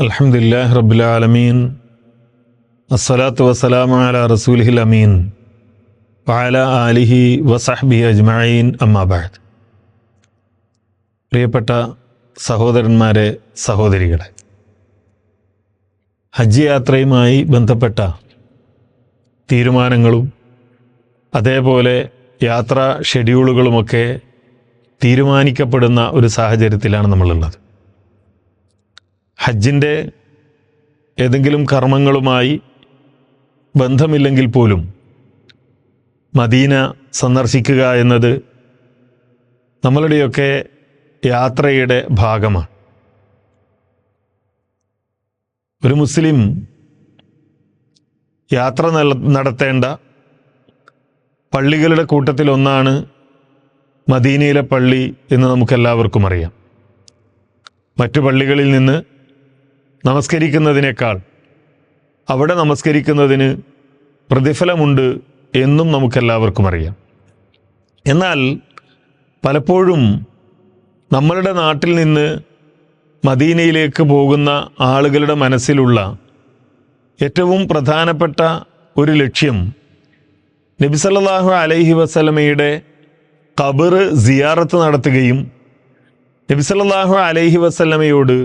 അലഹമുല്ലാഹ് റബുലാലമീൻ അസ്സലാത്തു വസ്സലാമു അല റസൂലിഹിൽ അമീൻ. പാല ആലിഹി വസഹബി അജ്മീൻ അമ്മാബാദ് പ്രിയപ്പെട്ട സഹോദരന്മാരെ സഹോദരികളെ. ഹജ്ജ് യാത്രയുമായി ബന്ധപ്പെട്ട തീരുമാനങ്ങളും അതേപോലെ യാത്രാ ഷെഡ്യൂളുകളുമൊക്കെ തീരുമാനിക്കപ്പെടുന്ന ഒരു സാഹചര്യത്തിലാണ് നമ്മളുള്ളത്. ഹജ്ജിന്റെ ഏതെങ്കിലും കർമ്മങ്ങളുമായി ബന്ധമില്ലെങ്കിൽ പോലും മദീന സന്ദർശിക്കുക എന്നത് നമ്മളുടെയൊക്കെ യാത്രയുടെ ഭാഗമാണ്. ഒരു മുസ്ലിം യാത്ര നടത്തേണ്ട പള്ളികളുടെ കൂട്ടത്തിൽ ഒന്നാണ് മദീനയിലെ പള്ളി എന്ന് നമുക്കെല്ലാവർക്കും അറിയാം. മറ്റു പള്ളികളിൽ നിന്ന് നമസ്കരിക്കുന്നതിനേക്കാൾ. അവിടെ നമസ്കരിക്കുന്നതിന് പ്രതിഫലമുണ്ട് എന്നും നമുക്കെല്ലാവർക്കും അറിയാം. എന്നാൽ പലപ്പോഴും നമ്മളുടെ നാട്ടിൽ നിന്ന് മദീനയിലേക്ക് പോകുന്ന ആളുകളുടെ മനസ്സിലുള്ള ഏറ്റവും പ്രധാനപ്പെട്ട ഒരു ലക്ഷ്യം നബിസല്ലാഹു അലൈഹി വസലമയുടെ കബറ് സിയാറത്ത് നടത്തുകയും നബിസല്ലാഹു അലൈഹി വസല്ലമയോട്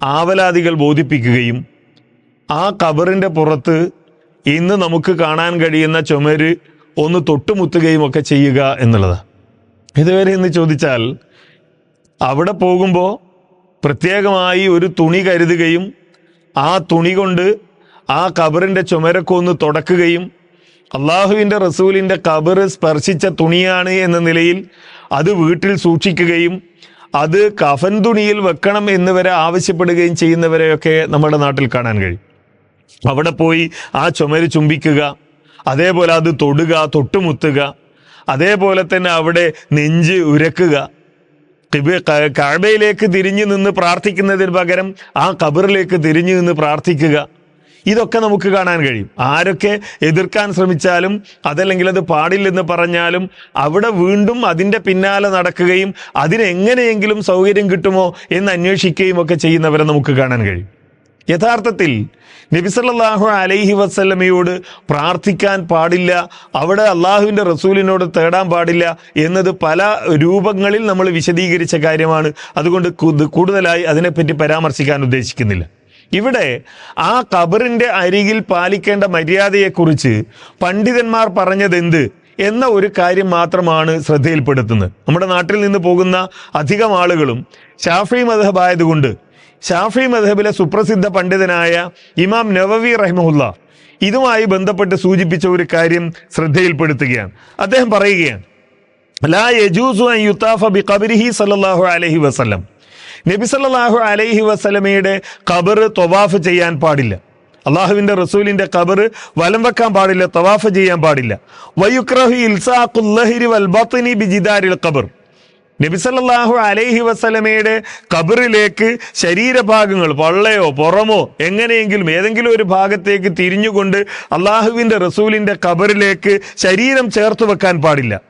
ആവലാദികൾ ബോധിപ്പിക്കുകയും ആ കബറിന്റെ പുറത്ത് ഇന്ന് നമുക്ക് കാണാൻ കഴിയുന്ന ചുമര് ഒന്ന് തൊട്ടുമുത്തുകയും ഒക്കെ ചെയ്യുക എന്നുള്ളതാണ് ഇതുവരെ എന്ന് ചോദിച്ചാൽ അവിടെ പോകുമ്പോൾ പ്രത്യേകമായി ഒരു തുണി കരുതുകയും ആ തുണി കൊണ്ട് ആ കബറിന്റെ ചുമരൊക്കെ ഒന്ന് തുടക്കുകയും അള്ളാഹുവിന്റെ റസൂലിന്റെ കബറ് സ്പർശിച്ച തുണിയാണ് എന്ന നിലയിൽ അത് വീട്ടിൽ സൂക്ഷിക്കുകയും അത് കഫൻ തുണിയിൽ വെക്കണം എന്ന് വരെ ആവശ്യപ്പെടുകയും ചെയ്യുന്നവരെയൊക്കെ നമ്മുടെ നാട്ടിൽ കാണാൻ കഴിയും. അവിടെ പോയി ആ ചുമര് ചുംബിക്കുക അതേപോലെ അത് തൊടുക തൊട്ടുമുത്തുക അതേപോലെ തന്നെ അവിടെ നെഞ്ച് ഉരക്കുക. കഅബയിലേക്ക് തിരിഞ്ഞു നിന്ന് പ്രാർത്ഥിക്കുന്നതിന് പകരം ആ കബറിലേക്ക് തിരിഞ്ഞു നിന്ന് പ്രാർത്ഥിക്കുക. ഇതൊക്കെ നമുക്ക് കാണാൻ കഴിയും. ആരൊക്കെ എതിർക്കാൻ ശ്രമിച്ചാലും അതല്ലെങ്കിൽ അത് പാടില്ലെന്ന് പറഞ്ഞാലും അവിടെ വീണ്ടും അതിന്റെ പിന്നാലെ നടക്കുകയും അതിനെങ്ങനെയെങ്കിലും സൗകര്യം കിട്ടുമോ എന്ന് അന്വേഷിക്കുകയും ഒക്കെ ചെയ്യുന്നവരെ നമുക്ക് കാണാൻ കഴിയും. യഥാർത്ഥത്തിൽ നബിസല്ലാഹു അലൈഹി വസല്ലമയോട് പ്രാർത്ഥിക്കാൻ പാടില്ല അവിടെ അള്ളാഹുവിന്റെ റസൂലിനോട് തേടാൻ പാടില്ല എന്നത് പല രൂപങ്ങളിൽ നമ്മൾ വിശദീകരിച്ച കാര്യമാണ്. അതുകൊണ്ട് കൂടുതലായി അതിനെപ്പറ്റി പരാമർശിക്കാൻ ഉദ്ദേശിക്കുന്നില്ല. ഇവിടെ ആ കബറിന്റെ അരികിൽ പാലിക്കേണ്ട മര്യാദയെക്കുറിച്ച് പണ്ഡിതന്മാർ പറഞ്ഞതെന്ത് എന്ന ഒരു കാര്യം മാത്രമാണ് ശ്രദ്ധയിൽപ്പെടുത്തുന്നത്. നമ്മുടെ നാട്ടിൽ നിന്ന് പോകുന്ന അധികം ആളുകളും ഷാഫി മധബായതുകൊണ്ട് ഷാഫി മധബിലെ സുപ്രസിദ്ധ പണ്ഡിതനായ ഇമാം നവവി റഹ്മുല്ല ഇതുമായി ബന്ധപ്പെട്ട് സൂചിപ്പിച്ച ഒരു കാര്യം ശ്രദ്ധയിൽപ്പെടുത്തുകയാണ്. അദ്ദേഹം പറയുകയാണ് ലാ യജൂസു അൻ യുത്താഫ ബി ഖബരിഹി സല്ലല്ലാഹു അലൈഹി വസല്ലം. നബി സല്ലല്ലാഹു അലൈഹി വസല്ലമയുടെ ഖബർ തൊവാഫ് ചെയ്യാൻ പാടില്ല. അള്ളാഹുവിന്റെ റസൂലിന്റെ ഖബർ വലം വെക്കാൻ പാടില്ല തവാഫ് ചെയ്യാൻ പാടില്ല. വയുക്രഹു ഇൽസാഖുൽ ലഹരി വൽ ബത്നി ബിജിദാരിൽ ഖബർ. നബിസല്ലാഹു അലൈഹി വസലമയുടെ കബറിലേക്ക് ശരീരഭാഗങ്ങൾ പള്ളയോ പുറമോ എങ്ങനെയെങ്കിലും ഏതെങ്കിലും ഒരു ഭാഗത്തേക്ക് തിരിഞ്ഞുകൊണ്ട് അള്ളാഹുവിന്റെ റസൂലിന്റെ കബറിലേക്ക് ശരീരം ചേർത്ത് വെക്കാൻ പാടില്ല.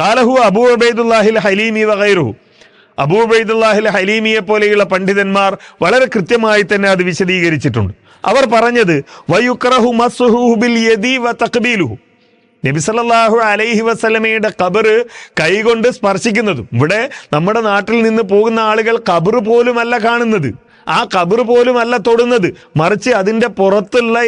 കാലഹു അബൂ അബൈദുല്ലാഹിൽ ഹലീമി വഗൈറുഹു അബൂ അബൈദുല്ലാഹിൽ ഹലീമിയെ പോലെയുള്ള പണ്ഡിതന്മാർ വളരെ കൃത്യമായി തന്നെ അത് വിശദീകരിച്ചിട്ടുണ്ട്. അവർ പറഞ്ഞത് നബിസല്ലാഹു അലൈഹി വസല്ലമയുടെ കബറ് കൈകൊണ്ട് സ്പർശിക്കുന്നതും ഇവിടെ നമ്മുടെ നാട്ടിൽ നിന്ന് പോകുന്ന ആളുകൾ കബറ് പോലുമല്ല കാണുന്നത്. ആ കബർ പോലുമല്ല തൊടുന്നത്. മറിച്ച് അതിന്റെ പുറത്തുള്ള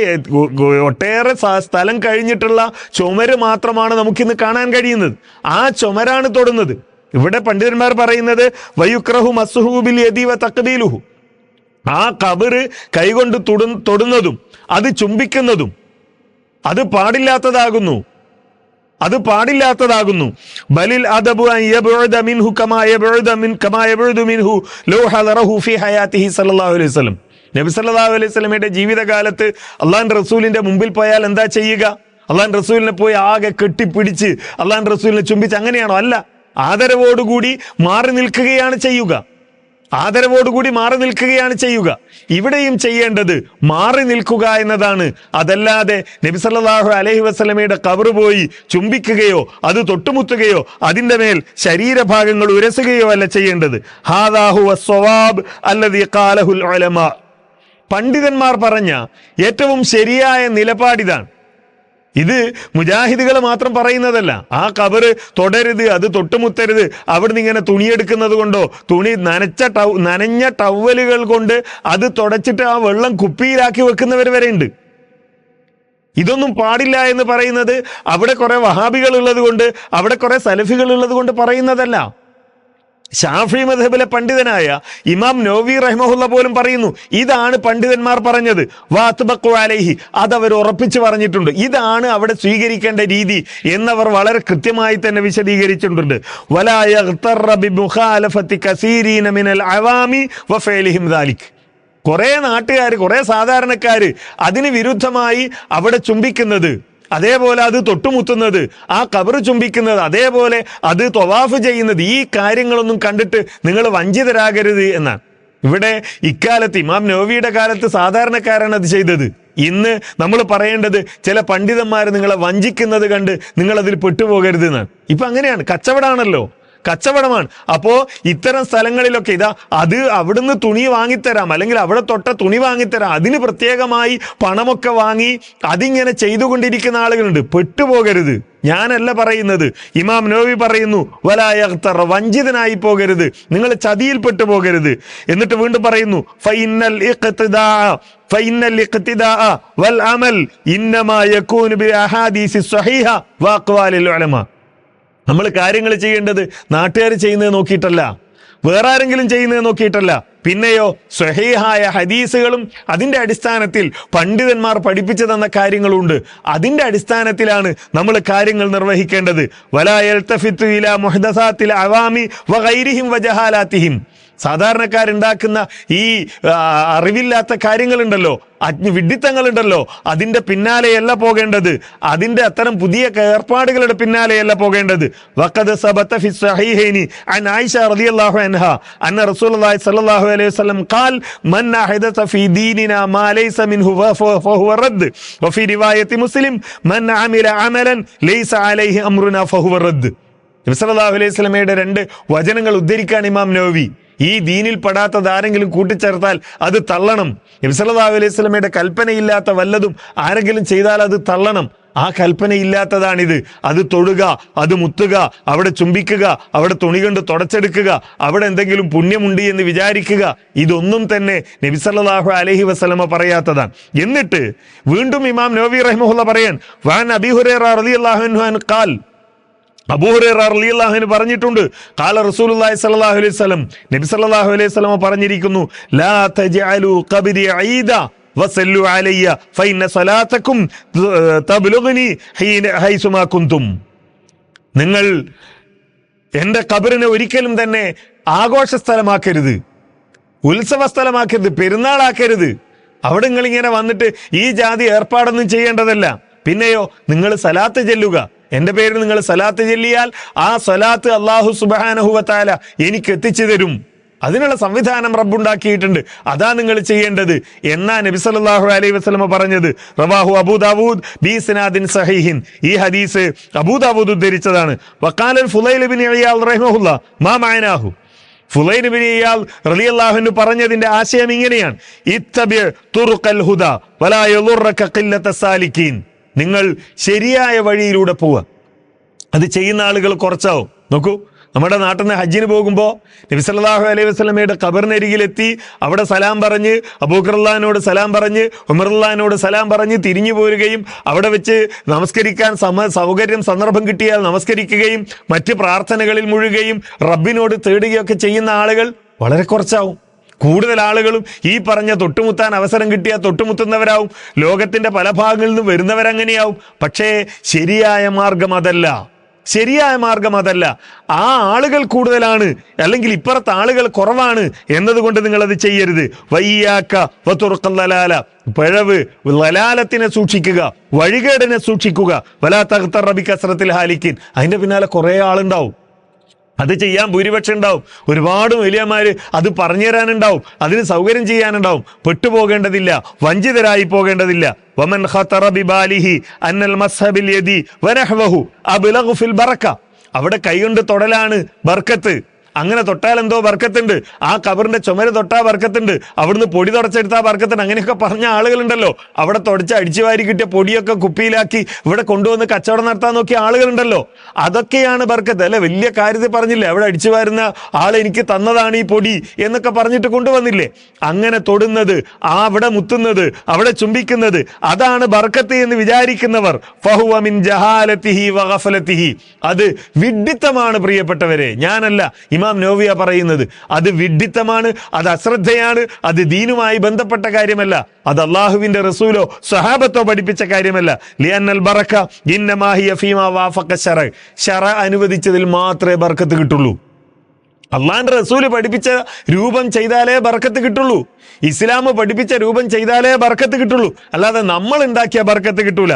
ഒട്ടേറെ സ്ഥലം കഴിഞ്ഞിട്ടുള്ള ചുമര് മാത്രമാണ് നമുക്കിന്ന് കാണാൻ കഴിയുന്നത്. ആ ചുമരാണ് തൊടുന്നത്. ഇവിടെ പണ്ഡിതന്മാർ പറയുന്നത് വയുക്രഹു മസ്ഹൂബിൽ യദീവ തക്കതീലുഹു ആ കബറ് കൈകൊണ്ട് തൊടു തൊടുന്നതും അത് ചുംബിക്കുന്നതും അത് പാടില്ലാത്തതാകുന്നു അത് പാടില്ലാത്തതാകുന്നു. ബലിൽ അദബു മിൻഹു മിൻ മിൻഹു ലൗ ഹദറഹു ഫി ഹയാത്തിഹി സല്ലല്ലാഹു അലൈഹി വസല്ലം. നബി സല്ലല്ലാഹു അലൈഹി വസല്ലമയുടെ ജീവിതകാലത്ത് അള്ളാൻ റസൂലിന്റെ മുമ്പിൽ പോയാൽ എന്താ ചെയ്യുക? അള്ളാൻ റസൂലിനെ പോയി ആകെ കെട്ടിപ്പിടിച്ച് അള്ളാൻ റസൂലിനെ ചുംബിച്ച് അങ്ങനെയാണോ? അല്ല. ആദരവോടുകൂടി മാറി നിൽക്കുകയാണ് ചെയ്യുക. ആദരവോടുകൂടി മാറി നിൽക്കുകയാണ് ചെയ്യുക. ഇവിടെയും ചെയ്യേണ്ടത് മാറി നിൽക്കുക എന്നതാണ്. അതല്ലാതെ നബി സല്ലല്ലാഹു അലൈഹി വസല്ലമയുടെ കബറ് പോയി ചുംബിക്കുകയോ അത് തൊട്ടുമുത്തുകയോ അതിന്റെ മേൽ ശരീരഭാഗങ്ങൾ ഉരസുകയോ അല്ല ചെയ്യേണ്ടത്. ഹാദാഹു സ്വവാബ് അല്ലതി കാലഹുൽ പണ്ഡിതന്മാർ പറഞ്ഞ ഏറ്റവും ശരിയായ നിലപാടിതാണ്. ഇത് മുജാഹിദുകൾ മാത്രം പറയുന്നതല്ല. ആ കബറ് തൊടരുത് അത് തൊട്ടുമുത്തരുത്. അവിടുന്ന് ഇങ്ങനെ തുണിയെടുക്കുന്നത് കൊണ്ടോ തുണി നനച്ച ടൗ നനഞ്ഞ ടവലുകൾ കൊണ്ട് അത് തുടച്ചിട്ട് ആ വെള്ളം കുപ്പിയിലാക്കി വെക്കുന്നവർ വരെ ഉണ്ട്. ഇതൊന്നും പാടില്ല എന്ന് പറയുന്നത് അവിടെ കുറെ വഹാബികൾ ഉള്ളത് കൊണ്ട് അവിടെ കുറെ സലഫികൾ ഉള്ളത് കൊണ്ട് പറയുന്നതല്ല. ഷാഫി മധബിലെ പണ്ഡിതനായ ഇമാം നോവി റഹ്മഹുല്ല പോലും പറയുന്നു ഇതാണ് പണ്ഡിതന്മാർ പറഞ്ഞത് വാത്ബക്കു അലൈഹി അതവർ ഉറപ്പിച്ചു പറഞ്ഞിട്ടുണ്ട്. ഇതാണ് അവിടെ സ്വീകരിക്കേണ്ട രീതി എന്നവർ വളരെ കൃത്യമായി തന്നെ വിശദീകരിച്ചിട്ടുണ്ട്. കുറെ നാട്ടുകാർ കുറെ സാധാരണക്കാർ അതിന് വിരുദ്ധമായി അവിടെ ചുംബിക്കുന്നത് അതേപോലെ അത് തൊട്ടുമുത്തുന്നത് ആ കബർ ചുംബിക്കുന്നത് അതേപോലെ അത് തൊവാഫ് ചെയ്യുന്നത് ഈ കാര്യങ്ങളൊന്നും കണ്ടിട്ട് നിങ്ങൾ വഞ്ചിതരാകരുത് എന്നാണ്. ഇവിടെ ഇക്കാലത്ത് ഇമാം നോവിയുടെ കാലത്ത് സാധാരണക്കാരാണ് അത് ചെയ്തത്. ഇന്ന് നമ്മൾ പറയേണ്ടത് ചില പണ്ഡിതന്മാർ നിങ്ങളെ വഞ്ചിക്കുന്നത് കണ്ട് നിങ്ങൾ അതിൽ പെട്ടുപോകരുത് എന്നാണ്. ഇപ്പൊ അങ്ങനെയാണ് കച്ചവടമാണല്ലോ കച്ചവടമാണ്. അപ്പോ ഇത്തരം സ്ഥലങ്ങളിലൊക്കെ ഇതാ അത് അവിടുന്ന് തുണി വാങ്ങിത്തരാം അല്ലെങ്കിൽ അവിടെ തൊട്ട തുണി വാങ്ങിത്തരാം. അതിന് പ്രത്യേകമായി പണമൊക്കെ വാങ്ങി അതിങ്ങനെ ചെയ്തുകൊണ്ടിരിക്കുന്ന ആളുകളുണ്ട്. പെട്ടുപോകരുത്. ഞാനല്ല പറയുന്നത്. ഇമാം നോവി പറയുന്നു വലായർ വഞ്ചിതനായി പോകരുത്. നിങ്ങൾ ചതിയിൽപ്പെട്ടു പോകരുത് എന്നിട്ട് വീണ്ടും പറയുന്നു ഫൈനൽ ഫൈനൽ വൽ അമൽ യകൂനു ബിൽ വാഖ്വാലിൽ ഉലമ. നമ്മൾ കാര്യങ്ങൾ ചെയ്യേണ്ടത് നാട്ടുകാർ ചെയ്യുന്നത് നോക്കിയിട്ടല്ല. വേറെ ആരെങ്കിലും ചെയ്യുന്നത് നോക്കിയിട്ടല്ല. പിന്നെയോ സ്വഹീഹായ ഹദീസുകളും അതിന്റെ അടിസ്ഥാനത്തിൽ പണ്ഡിതന്മാർ പഠിപ്പിച്ചു തന്ന കാര്യങ്ങളുണ്ട്. അതിന്റെ അടിസ്ഥാനത്തിലാണ് നമ്മൾ കാര്യങ്ങൾ നിർവഹിക്കേണ്ടത്. വലായൽത്തഫിത്തു ഇല മുഹദസാത്തിൽ അവാമി വൈരിഹിം വജഹാലാത്തിഹിം സാധാരണക്കാരുണ്ടാക്കുന്ന ഈ അറിവില്ലാത്ത കാര്യങ്ങളുണ്ടല്ലോ. അജ്ഞ വിഡിത്തങ്ങളുണ്ടല്ലോ അതിന്റെ പിന്നാലെയല്ല പോകേണ്ടത്. അതിന്റെ അത്തരം പുതിയ ഏർപ്പാടുകളുടെ പിന്നാലെയല്ല പോകേണ്ടത്. വഖദ് സബത ഫി സഹീഹൈനി അൻ ആയിഷ റളിയല്ലാഹു അൻഹ അന്ന റസൂലുള്ളാഹി സ്വല്ലല്ലാഹു അലൈഹി വസല്ലം ഖാൽ മൻ അഹദത ഫി ദീനിനാ മാ ലൈസ മിൻഹു ഫഹു- ഫഹുവ റദ്ദ് വഫി റിവായത്തി മുസ്ലിം മൻ അമില അമലൻ ലൈസ അലൈഹി അംറുനാ ഫഹുവ റദ്ദ് നബി സല്ലല്ലാഹു അലൈഹി വസല്ലമയുടെ രണ്ട് വചനങ്ങൾ ഉദ്ധരിക്കാൻ ഇമാം നവവി ഈ ദീനിൽ പെടാത്തത് ആരെങ്കിലും കൂട്ടിച്ചേർത്താൽ അത് തള്ളണം. നബി അലൈഹി സ്വലമയുടെ കൽപ്പനയില്ലാത്ത വല്ലതും ആരെങ്കിലും ചെയ്താൽ അത് തള്ളണം. ആ കൽപ്പനയില്ലാത്തതാണിത്. അത് തൊടുക അത് മുത്തുക അവിടെ ചുംബിക്കുക അവിടെ തുണി കൊണ്ട് തുടച്ചെടുക്കുക അവിടെ എന്തെങ്കിലും പുണ്യമുണ്ട് എന്ന് വിചാരിക്കുക. ഇതൊന്നും തന്നെ നബിസല്ലാഹു അലഹി വസ്ലമ പറയാത്തതാണ്. എന്നിട്ട് വീണ്ടും ഇമാം നവവി റഹ്മുല്ല പറയാൻ വാൻ അബിഹുറേ റളിയല്ലാഹു അൻഹു അൻ അബൂഹുറു പറഞ്ഞിട്ടുണ്ട്. കാല റസൂലുള്ളാഹി സ്വല്ലല്ലാഹു അലൈഹി വസല്ലം നബി സല്ലാഹു അലൈഹി വസല്ലം പറഞ്ഞിരിക്കുന്നു ലാ തജഅലു ഖബരി അലയ്യ ഫൈന നിങ്ങൾ എന്റെ കബറിനെ ഒരിക്കലും തന്നെ ആഘോഷ സ്ഥലമാക്കരുത് ഉത്സവ സ്ഥലമാക്കരുത് പെരുന്നാളാക്കരുത്. അവിടെ നിങ്ങൾ ഇങ്ങനെ വന്നിട്ട് ഈ ജാതി ഏർപ്പാടൊന്നും ചെയ്യേണ്ടതല്ല. പിന്നെയോ നിങ്ങൾ സലാത്ത് ചെല്ലുക. എന്റെ പേരിൽ നിങ്ങൾ സലാത്ത് ചൊല്ലിയാൽ ആ സലാത്ത് അള്ളാഹു സുബാനഹുവത്താല എനിക്ക് എത്തിച്ചു തരും. അതിനുള്ള സംവിധാനം റബ്ബുണ്ടാക്കിയിട്ടുണ്ട്. അതാ നിങ്ങൾ ചെയ്യേണ്ടത്. എന്നാ നബി സല്ലല്ലാഹു അലൈഹി വസല്ലമ പറഞ്ഞത്. റവാഹു അബൂദാവൂദ് ബി സനാദിൻ സഹീഹിൻ. ഈ ഹദീസ് അബൂദാവൂദ് ഉദ്ധരിച്ചതാണ്. വക്കാലൻ ഫുലൈൽ ബിൻ ഇയാൽ റഹിമഹുല്ല മാ മഅനാഹു ഫുലൈൻ പറഞ്ഞതിന്റെ ആശയം ഇങ്ങനെയാണ്. ഇത്തബി തുർഖൽ ഹുദ വലാ യളുറക ഖില്ലത നിങ്ങൾ ശരിയായ വഴിയിലൂടെ പോവുക. അത് ചെയ്യുന്ന ആളുകൾ കുറച്ചാവും. നോക്കൂ നമ്മുടെ നാട്ടിൽ നിന്ന് ഹജ്ജിന് പോകുമ്പോൾ നബിസല്ലാഹു അലൈഹി വസ്ലമയുടെ ഖബറിനരികിലെത്തി അവിടെ സലാം പറഞ്ഞ് അബൂഖർല്ലാനോട് സലാം പറഞ്ഞ് ഉമർല്ലാനോട് സലാം പറഞ്ഞ് തിരിഞ്ഞു പോരുകയും അവിടെ വെച്ച് നമസ്കരിക്കാൻ സമ സൗകര്യം സന്ദർഭം കിട്ടിയാൽ നമസ്കരിക്കുകയും മറ്റ് പ്രാർത്ഥനകളിൽ മുഴുകുകയും റബ്ബിനോട് തേടുകയൊക്കെ ചെയ്യുന്ന ആളുകൾ വളരെ കുറച്ചാവും. കൂടുതൽ ആളുകളും ഈ പറഞ്ഞ തൊട്ടുമുത്താൻ അവസരം കിട്ടിയാൽ തൊട്ടുമുത്തുന്നവരാവും. ലോകത്തിന്റെ പല ഭാഗങ്ങളിൽ നിന്നും വരുന്നവരങ്ങനെയാവും. പക്ഷേ ശരിയായ മാർഗം അതല്ല. ശരിയായ മാർഗം അതല്ല. ആ ആളുകൾ കൂടുതലാണ്. അല്ലെങ്കിൽ ഇപ്പുറത്ത് ആളുകൾ കുറവാണ് എന്നതുകൊണ്ട് നിങ്ങൾ അത് ചെയ്യരുത്. വയ്യാക്ക വത്തുറുക്കല്ലാല പിഴവ് ലലാലത്തിനെ സൂക്ഷിക്കുക. വഴികേടിനെ സൂക്ഷിക്കുക. വലാ തഖ്തർ റബി കസ്രത്തിൽ ഹാലിക്കിൻ. അതിന്റെ പിന്നാലെ കുറേ ആളുണ്ടാവും. അത് ചെയ്യാൻ ഭൂരിപക്ഷം ഉണ്ടാവും ഒരുപാട് വലിയമാർ അത് പറഞ്ഞു തരാനുണ്ടാവും. അതിന് സൗകര്യം ചെയ്യാനുണ്ടാവും. പെട്ടുപോകേണ്ടതില്ല. വഞ്ചിതരായി പോകേണ്ടതില്ല. വമൻ ഖത്തറ ബിബാലിഹി അന്നൽ മസ്ഹബിൽ യദി വനഹ്വഹു ഫിൽ ബറക്ക. അവിടെ കൈകൊണ്ട് തൊടലാണ് ബർക്കത്ത്. അങ്ങനെ തൊട്ടാൽ എന്തോ ബർക്കത്തുണ്ട് ആ കബറിന്റെ ചുമര് തൊട്ടാ ബർക്കത്തുണ്ട് അവിടുന്ന് പൊടി തുടച്ചെടുത്താ ബർക്കത്തുണ്ട് അങ്ങനെയൊക്കെ പറഞ്ഞ ആളുകളുണ്ടല്ലോ. അവിടെ തുടച്ച് അടിച്ചു വാരി കിട്ടിയ പൊടിയൊക്കെ കുപ്പിയിലാക്കി ഇവിടെ കൊണ്ടുവന്ന് കച്ചവടം നടത്താൻ നോക്കിയ ആളുകളുണ്ടല്ലോ. അതൊക്കെയാണ് ബർക്കത്ത് അല്ലെ വലിയ കാര്യത്തിൽ പറഞ്ഞില്ലേ അവിടെ അടിച്ചു വരുന്ന ആൾ എനിക്ക് തന്നതാണ് ഈ പൊടി എന്നൊക്കെ പറഞ്ഞിട്ട് കൊണ്ടുവന്നില്ലേ? അങ്ങനെ തൊടുന്നത് ആ അവിടെ മുത്തുന്നത് അവിടെ ചുംബിക്കുന്നത് അതാണ് ബർക്കത്ത് എന്ന് വിചാരിക്കുന്നവർ. അത് വിഡിത്തമാണ് പ്രിയപ്പെട്ടവരെ. ഞാനല്ല ഇമാം നോവിയ പറയുന്നത് അത് വിഡ്ഢിത്തമാണ് അത് അശ്രദ്ധയാണ് അത് ദീനുമായി ബന്ധപ്പെട്ട കാര്യമല്ല. അത് അള്ളാഹുവിന്റെ റസൂലോ സഹാബത്തോ പഠിപ്പിച്ച കാര്യമല്ല. ലിയന്നൽ ബറക്ക ഇന്നമാഹിയ ഫീമ വാഫക്ക ശറ. ശറ അനുവദിച്ചതിൽ മാത്രമേ ബർക്കത്ത് കിട്ടുള്ളൂ. അള്ളാന്റെ റസൂൽ പഠിപ്പിച്ച രൂപം ചെയ്താലേ ബർക്കത്ത് കിട്ടുള്ളൂ. ഇസ്ലാം പഠിപ്പിച്ച രൂപം ചെയ്താലേ ബർക്കത്ത് കിട്ടുള്ളൂ. അല്ലാതെ നമ്മൾ ഉണ്ടാക്കിയ ബർക്കത്ത് കിട്ടൂല.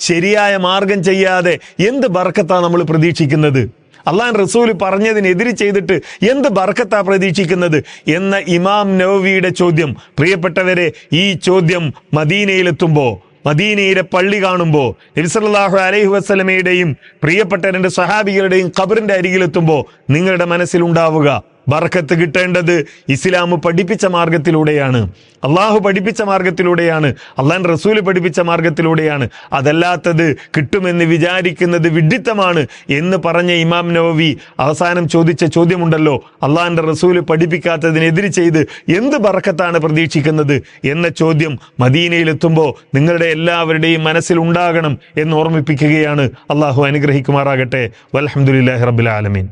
ശരിയായ മാർഗം ചെയ്യാതെ എന്ത് ബർക്കത്താ നമ്മൾ പ്രതീക്ഷിക്കുന്നത്? അള്ളാൻ റസൂൽ പറഞ്ഞതിനെതിരെ ചെയ്തിട്ട് എന്ത് ബർക്കത്താ പ്രതീക്ഷിക്കുന്നത്? എന്ന ഇമാം നവവിയുടെ ചോദ്യം. പ്രിയപ്പെട്ടവരെ ഈ ചോദ്യം മദീനയിലെത്തുമ്പോൾ മദീനയിലെ പള്ളി കാണുമ്പോൾ നബിസല്ലാഹു അലൈഹി വസ്ലമയുടെയും പ്രിയപ്പെട്ട രണ്ട് സഹാബികളുടെയും ഖബറിന്റെ അരികിലെത്തുമ്പോൾ നിങ്ങളുടെ മനസ്സിൽ ഉണ്ടാവുക ബർക്കത്ത് കിട്ടേണ്ടത് ഇസ്ലാം പഠിപ്പിച്ച മാർഗത്തിലൂടെയാണ്. അള്ളാഹു പഠിപ്പിച്ച മാർഗത്തിലൂടെയാണ്. അള്ളാൻ റസൂൽ പഠിപ്പിച്ച മാർഗത്തിലൂടെയാണ്. അതല്ലാത്തത് കിട്ടുമെന്ന് വിചാരിക്കുന്നത് വിഡിത്തമാണ് എന്ന് പറഞ്ഞ ഇമാം നവവി അവസാനം ചോദിച്ച ചോദ്യമുണ്ടല്ലോ. അള്ളാഹിന്റെ റസൂൽ പഠിപ്പിക്കാത്തതിനെതിരെ ചെയ്ത് എന്ത് ബർക്കത്താണ് പ്രതീക്ഷിക്കുന്നത് എന്ന ചോദ്യം മദീനയിലെത്തുമ്പോൾ നിങ്ങളുടെ എല്ലാവരുടെയും മനസ്സിൽ ഉണ്ടാകണം എന്ന് ഓർമ്മിപ്പിക്കുകയാണ്. അള്ളാഹു അനുഗ്രഹിക്കുമാറാകട്ടെ. വലഹമുല്ലാഹി റബുലാലമീൻ